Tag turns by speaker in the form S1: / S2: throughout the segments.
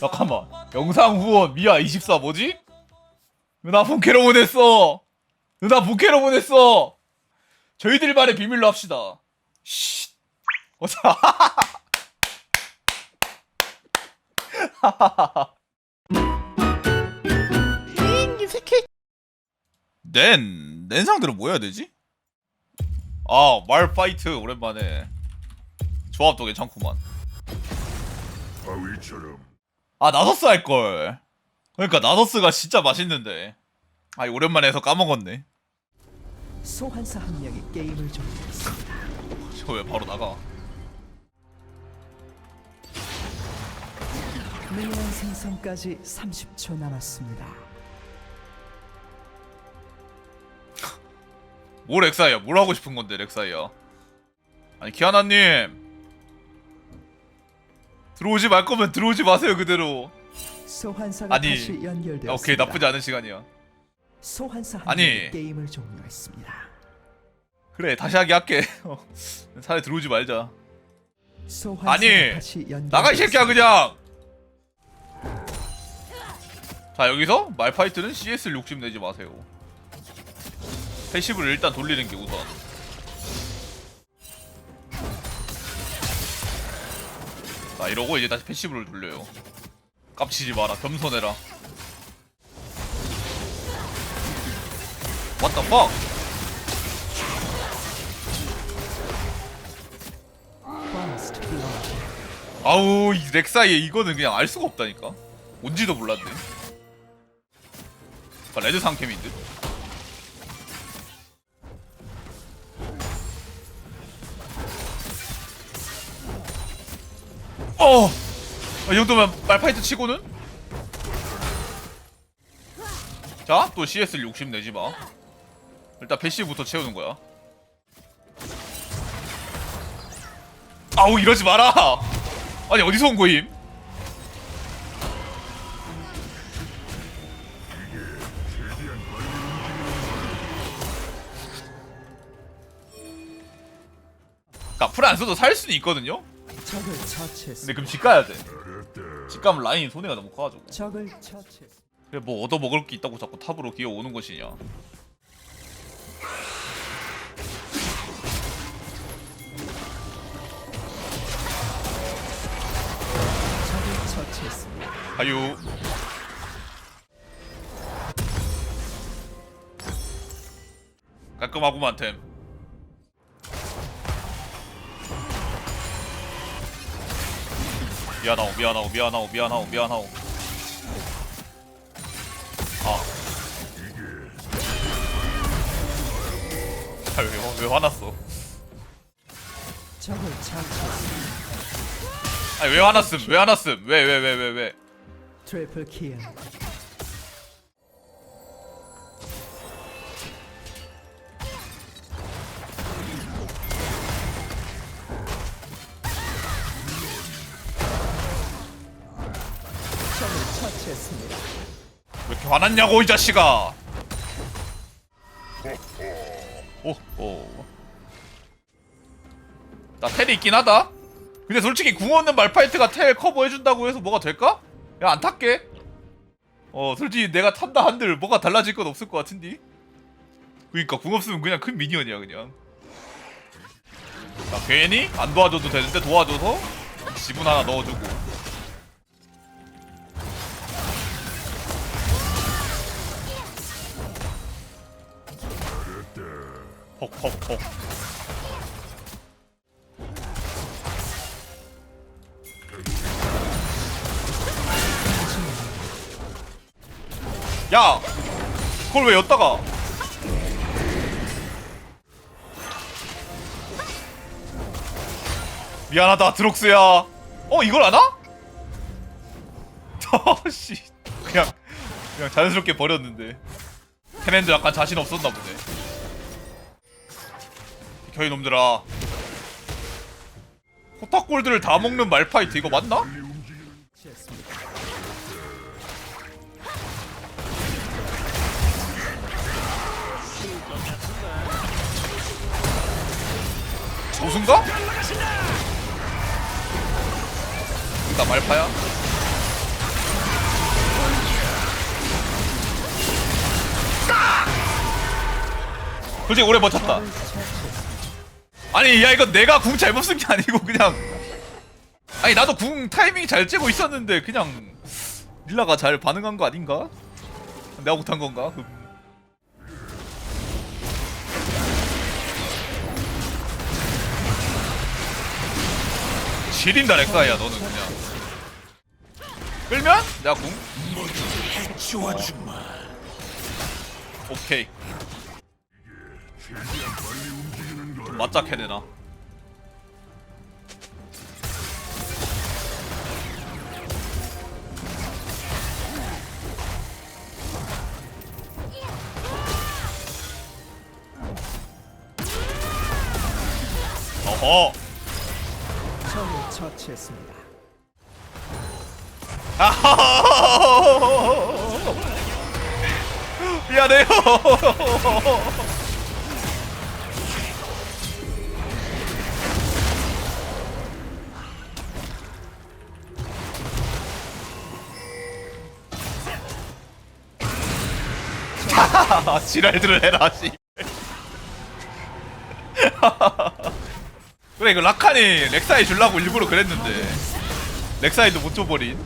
S1: 잠깐만 영상 후원 미아 24 뭐지? 누나 본캐로 보냈어. 누나 본캐로 보냈어. 저희들만의 비밀로 합시다. 쉿. 어자 낸, 낸 상대로 뭐 해야 되지? 아, 말 파이트 오랜만에 조합도 괜찮구만 아 나서스 할걸. 그러니까 나서스가 진짜 맛있는데. 아 오랜만에 해서 까먹었네.
S2: 소환사 한 명이 게임을 종료했습니다.
S1: 저 왜 바로 나가?
S2: 미니언 생성까지 30초 남았습니다.
S1: 뭘 렉사이야 뭘 하고 싶은 건데 렉사이야 아니 키아나님 들어오지 말 거면 들어오지 마세요 그대로
S2: 소환사가
S1: 아니,
S2: 다시 연결되었습니다.
S1: 오케이 나쁘지 않은 시간이야
S2: 소환사 한
S1: 아니.
S2: 명이 게임을 종료했습니다.
S1: 그래 다시 하게 할게 어, 차라리 들어오지 말자
S2: 소환사가
S1: 아니,
S2: 다시 연결.
S1: 나가 이 새끼야 그냥 자 여기서 말파이트는 CS를 욕심내지 마세요 패시브를 일단 돌리는 게 우선 자 이러고 이제 다시 패시브를 돌려요. 깝치지 마라 겸손해라. What the fuck. 아우 이 렉사이에 이거는 그냥 알 수가 없다니까? 뭔지도 몰랐네. 아, 레드 상캠인데 어! 아, 이 정도면 말파이트 치고는? 자, 또 CS를 욕심내지 마. 일단 패시부터 채우는 거야. 아우, 이러지 마라! 아니, 어디서 온 거임? 그니까, 풀안 써도 살 수는 있거든요?
S2: 적을 처치했습니다.
S1: 근데 그럼 집 가야 돼. 집 가면 라인 손해가 너무 커가지고.
S2: 적을 처치했습니다.
S1: 그래 뭐 얻어 먹을 게 있다고 자꾸 탑으로 기어 오는 것이냐?
S2: 적을 처치했습니다.
S1: 아유. 깔끔하구만 템. 미안하오 미안하오 미안하오 미안하오 미안하오. 아. 아왜 왜 화났어?
S2: 처치했습니다.
S1: 아니 왜 화났음? 왜 화났음? 왜 왜 왜 왜 왜?
S2: 트리플 킬.
S1: 화났냐고 이 자식아. 오오. 나 텔이 있긴 하다. 근데 솔직히 궁 없는 말파이트가 텔 커버해준다고 해서 뭐가 될까? 야 안 탈게. 어 솔직히 내가 탄다 한들 뭐가 달라질 건 없을 것 같은데. 그니까 궁 없으면 그냥 큰 미니언이야 그냥. 나 괜히 안 도와줘도 되는데 도와줘서 지분 하나 넣어주고. 퍽퍽퍽. 야, 그걸 왜 였다가? 미안하다 드록스야. 어 이걸 아나? 씨, 그냥 그냥 자연스럽게 버렸는데. 테넨도 약간 자신 없었나 보네. 겨이 놈들아 호탁골드를 다 먹는 말파이트 이거 맞나? 조순가? 나 말파야? 솔직히 오래 버텼다 아니 야 이거 내가 궁 잘못 쓴 게 아니고 그냥 아니 나도 궁 타이밍 잘 째고 있었는데 그냥 릴라가 잘 반응한 거 아닌가? 내가 못한 건가? 음. 지린다 렉사야 너는 그냥 끌면 내가 궁 오케이 좀 맞작해야 되나 어허
S2: 적을 처치했습니다.
S1: 아하하하하하하. 미안해요. 하하하, 지랄들을 해라 씨. 그래 이거 라칸이 렉사이 주려고 일부러 그랬는데 렉사이도 못 줘버린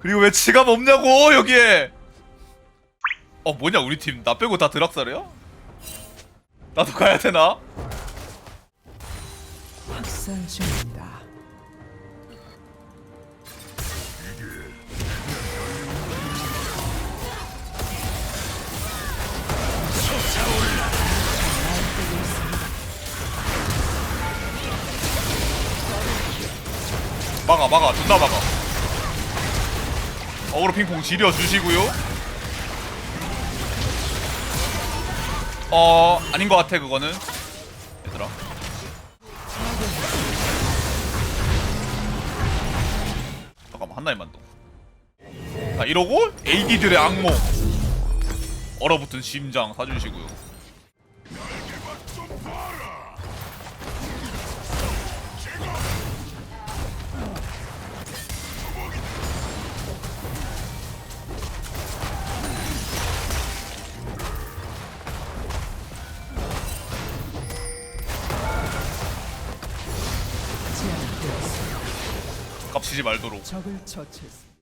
S1: 그리고 왜 지갑 없냐고 여기에 어 뭐냐 우리 팀 나 빼고 다 드락사래요? 나도 가야 되나? 막아 막아. 존나 막아. 어그로 핑퐁 지려 주시고요. 어 아닌 것 같아 그거는. 얘들아. 잠깐만 한 라인만 더자 이러고 AD들의 악몽. 얼어붙은 심장 사주시고요 깝치지 말도록
S2: 적을 처치했습니다.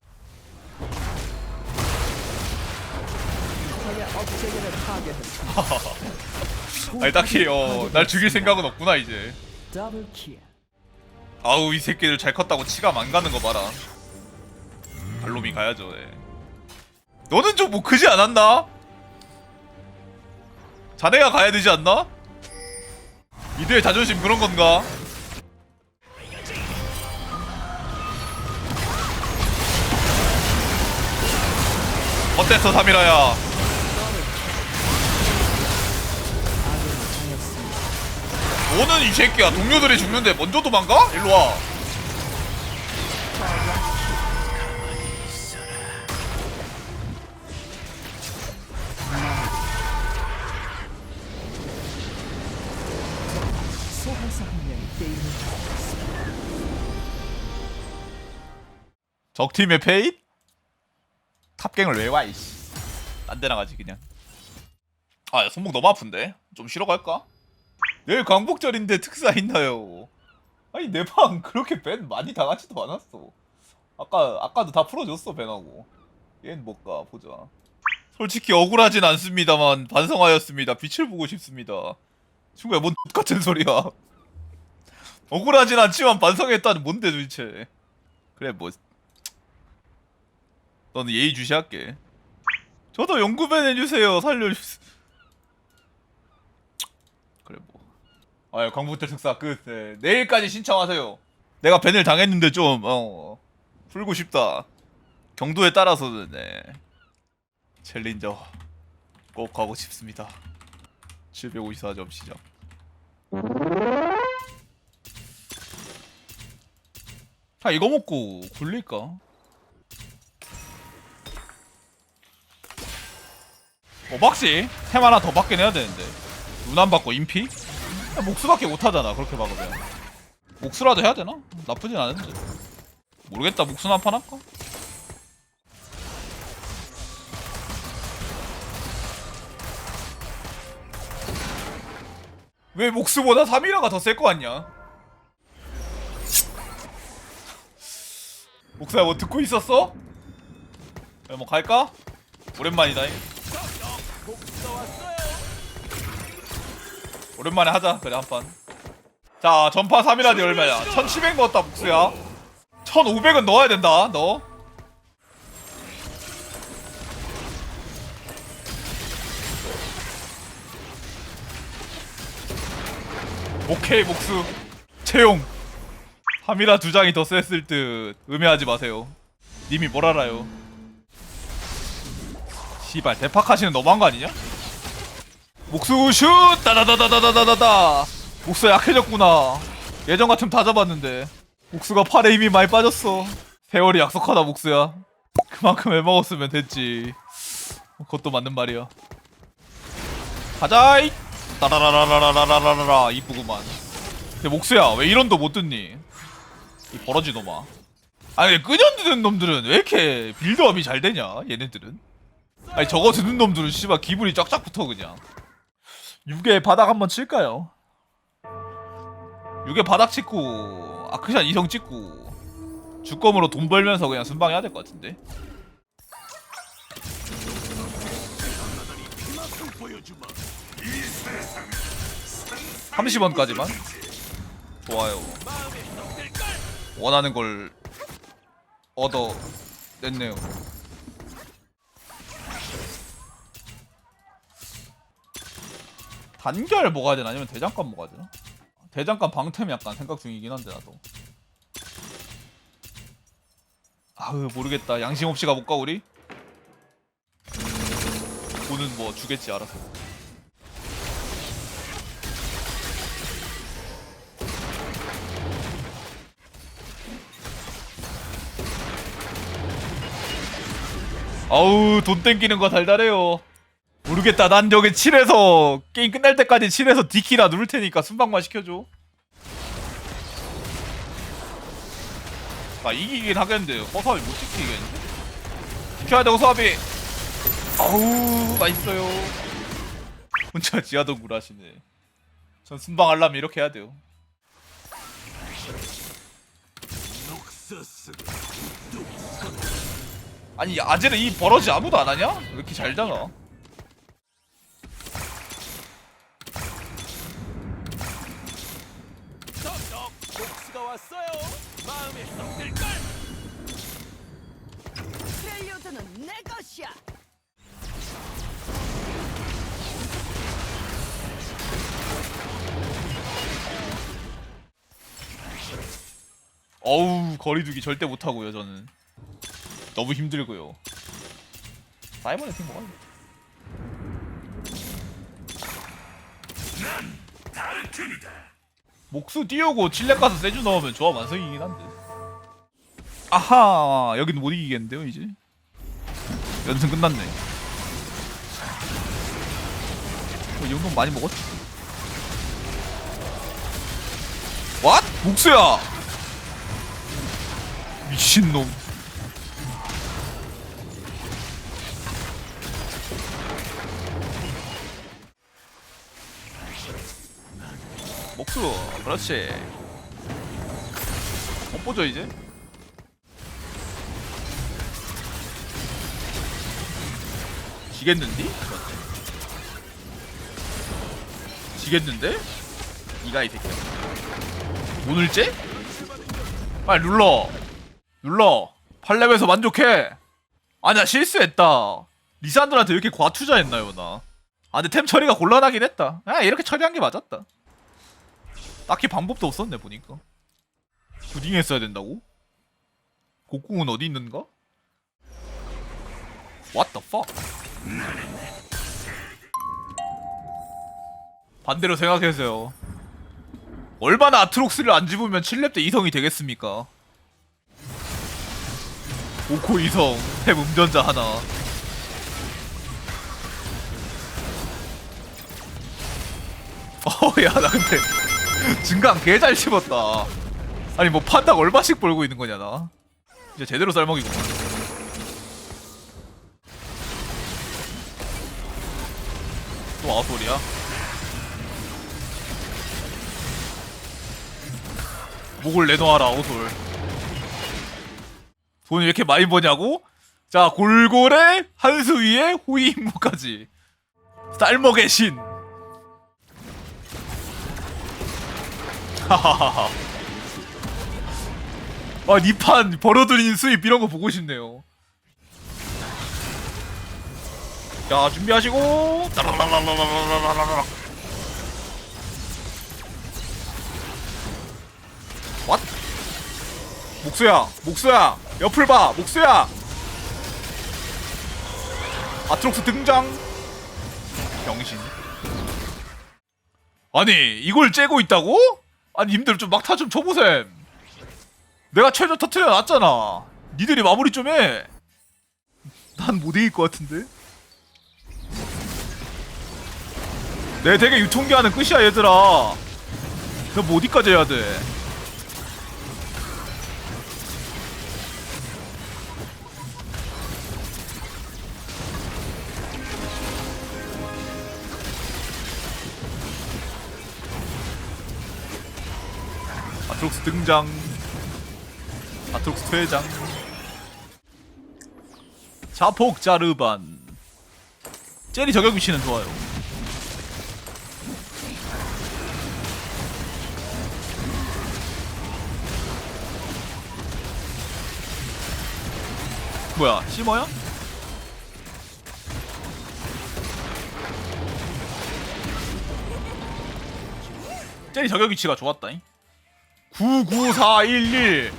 S2: 적의 업체계를 파괴했습니다.
S1: 아니 딱히 어날 죽일 생각은 없구나 이제
S2: 더블 킬.
S1: 아우 이 새끼들 잘 컸다고 치가 안 가는 거 봐라 발롬이 가야죠 예. 너는 좀 뭐 크지 않았나? 자네가 가야 되지 않나? 이들의 자존심 그런 건가? 어땠어 사미라야. 너는 이 새끼야 동료들이 죽는데 먼저 도망가? 일로와. 적팀의 페잇? 탑갱을 왜 와, 이씨. 딴 데나 가지, 그냥. 아, 야, 손목 너무 아픈데? 좀 쉬러 갈까? 내일 광복절인데 특사 있나요? 아니, 내 방 그렇게 밴 많이 당하지도 않았어. 아까, 아까도 다 풀어줬어, 밴하고. 얜 못 가, 보자. 솔직히 억울하진 않습니다만, 반성하였습니다. 빛을 보고 싶습니다. 친구야, 뭔 같은 소리야. 억울하진 않지만 반성했다는 뭔데 도대체. 그래, 뭐, 너는 예의 주시할게. 저도 연구밴 해주세요. 살려주세요. 그래 뭐. 아, 광부터 특사 끝. 네. 내일까지 신청하세요. 내가 밴을 당했는데 좀 어, 풀고 싶다. 경도에 따라서는 네. 챌린저 꼭 가고 싶습니다. 754점 시작. 아 이거 먹고 굴릴까? 오박씨 템 하나 더 받긴 해야 되는데 눈 안 받고 인피? 야, 목수밖에 못하잖아 그렇게 막으면 목수라도 해야 되나? 나쁘진 않은데 모르겠다 목숨 한판 할까? 왜 목수보다 3이라가 더 셀 거 같냐? 목사야 뭐 듣고 있었어? 야, 뭐 갈까? 오랜만이다. 잉. 오랜만에 하자 그래 한판. 자 전파 3이라니 얼마야? 1700 넣었다 목수야. 1500은 넣어야 된다 너. 오케이 목수 채용 3이라 두 장이 더 셌을 듯 음해하지 마세요 님이 뭘 알아요 씨발 대팍하시는 너무한 거 아니냐? 목수 슛! 따다다다다다다다. 목수 약해졌구나. 예전 같으면 다 잡았는데. 목수가 팔에 힘이 많이 빠졌어. 세월이 약속하다 목수야. 그만큼 해먹었으면 됐지. 그것도 맞는 말이야. 가자 이. 따라라라라라라라라 이쁘구만. 근데 목수야 왜 이런 도 못 듣니? 이 버러지 놈아. 아니 끄년 드는 놈들은 왜 이렇게 빌드업이 잘 되냐 얘네들은? 아니 저거 듣는 놈들은 씨발 기분이 쫙쫙 붙어 그냥 6에 바닥 한번 칠까요? 6에 바닥 찍고 아크샷 이성 찍고 주검으로 돈 벌면서 그냥 순방 해야 될 것 같은데? 30원까지만? 좋아요. 원하는 걸 얻어 냈네요 단결 먹어야 되나? 아니면 대장간 먹어야 되나? 대장간 방템 약간 생각 중이긴 한데 나도. 아으 모르겠다. 양심 없이 가볼까 우리? 돈은 뭐 주겠지 알아서. 아우 돈 땡기는 거 달달해요 모르겠다. 난 여기 7에서 게임 끝날 때까지 7에서 디키나 누를 테니까 순방만 시켜줘. 아 이기긴 하겠는데 허수아비 못 지키겠는데? 지켜야 돼 허수아비. 아우 맛있어요. 혼자 지하동굴 하시네. 전 순방 하려면 이렇게 해야 돼요. 아니 아재는 이 버러지 아무도 안 하냐? 왜 이렇게 잘잖아
S3: 왔어요. 마음에 쏙 들걸.
S4: 프렐리오드는 내 것이야.
S1: 어우 거리두기 절대 못하고요 저는 너무 힘들고요 사이버넷 팀 먹어야 돼 목수 띄우고 칠렙 가서 세주 넣으면 조합 완성이긴 한데. 아하 여기는 못 이기겠는데요 이제? 연승 끝났네. 어, 이 정도면 많이 먹었지? 왓? 목수야! 미친놈 목수. 그렇지. 엇보죠 이제? 지겠는디? 지겠는데? 이가 이 새끼야. 오늘째? 빨리 눌러. 눌러. 8렙에서 만족해. 아니야 실수했다. 리산드한테 이렇게 과투자했나요 나. 아 근데 템 처리가 곤란하긴 했다. 아 이렇게 처리한 게 맞았다 딱히 방법도 없었네 보니까 부딩 했어야 된다고? 곡궁은 어디 있는가? What the fuck? 반대로 생각해서요 얼마나 아트록스를 안 집으면 7렙 때 이성이 되겠습니까? 5코 이성, 탭 음전자 하나. 어, 야, 나 근데 증강 개 잘 씹었다. 아니 뭐 판당 얼마씩 벌고 있는 거냐 나? 이제 제대로 쌀먹이고. 또 아웃솔이야? 목을 내놓아라 아웃솔. 돈이 왜 이렇게 많이 버냐고? 자 골골의 한수 위에 호위 임무까지. 쌀먹의 신. 아, 니판 벌어들인 수입 이런 거 보고 싶네요. 자, 준비하시고. 왓? 목수야, 목수야, 옆을 봐, 목수야. 아트록스 등장. 병신. 아니, 이걸 째고 있다고? 아니, 님들 좀 막타 좀 쳐보셈. 내가 최저 터트려 놨잖아. 니들이 마무리 좀 해. 난 못 이길 것 같은데. 내 되게 유통기한은 끝이야 얘들아. 너 뭐 어디까지 해야 돼? 아트록스 등장. 아트록스 퇴장. 자폭 자르반. 젤리 저격 위치는 좋아요. 뭐야 심어야? 젤리 저격 위치가 좋았다잉 99411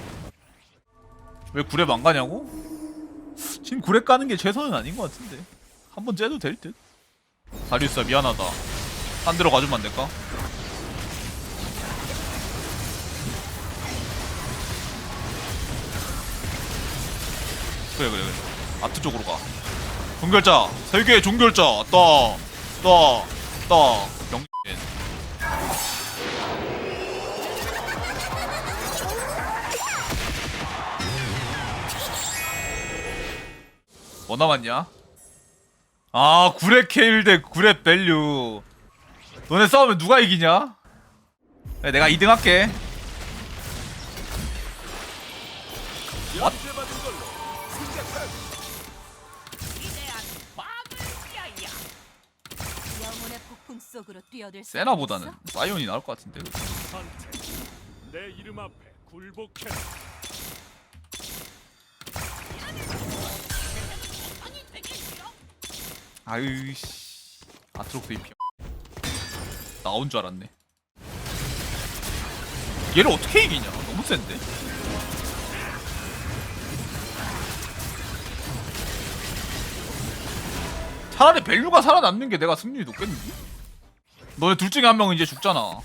S1: 왜 구랩 안 가냐고? 지금 구랩 가는 게 최선은 아닌 것 같은데. 한번 째도 될 듯? 다리우스야 미안하다. 딴 데로 가주면 안 될까? 그래 그래 그래. 아트 쪽으로 가. 종결자 세계 종결자. 떠떠떠 뭐 남았냐? 아 구레 케일 대 구레 밸류 너네 싸우면 누가 이기냐? 야, 내가 2등 할게
S3: 연재받은 걸로 생각하라.
S4: 영혼의 폭풍 속으로 뛰어들 수
S1: 세나보다는? 사이온이 나올 것 같은데.
S3: 내 이름 앞에 굴복해
S1: 아유씨. 아트록스 입혀 나온 줄 알았네. 얘를 어떻게 이기냐? 너무 센데? 차라리 밸류가 살아남는 게 내가 승률이 높겠는데? 너네 둘 중에 한 명은 이제 죽잖아.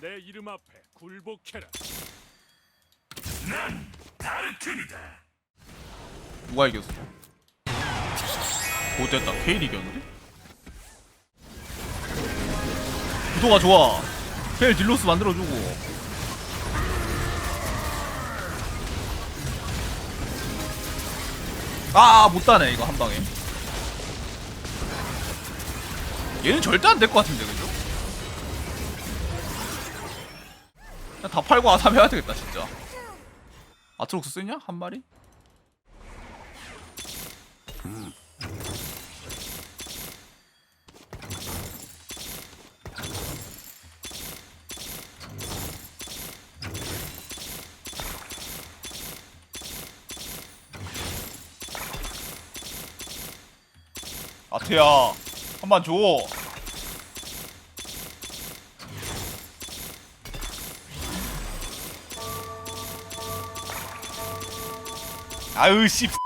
S3: 내 이름 앞에 굴복해라.
S1: 누가 이겼어? 오 됐다. 케일이 이겼는데? 구도가 좋아. 케일 딜로스 만들어주고. 아 못다네 이거 한방에. 얘는 절대 안 될 것 같은데 그죠? 그냥 다 팔고 아삼 해야 되겠다 진짜. 아트록스 쓰냐? 한 마리? 아트야 한 번 줘. 아유 씨. 새끼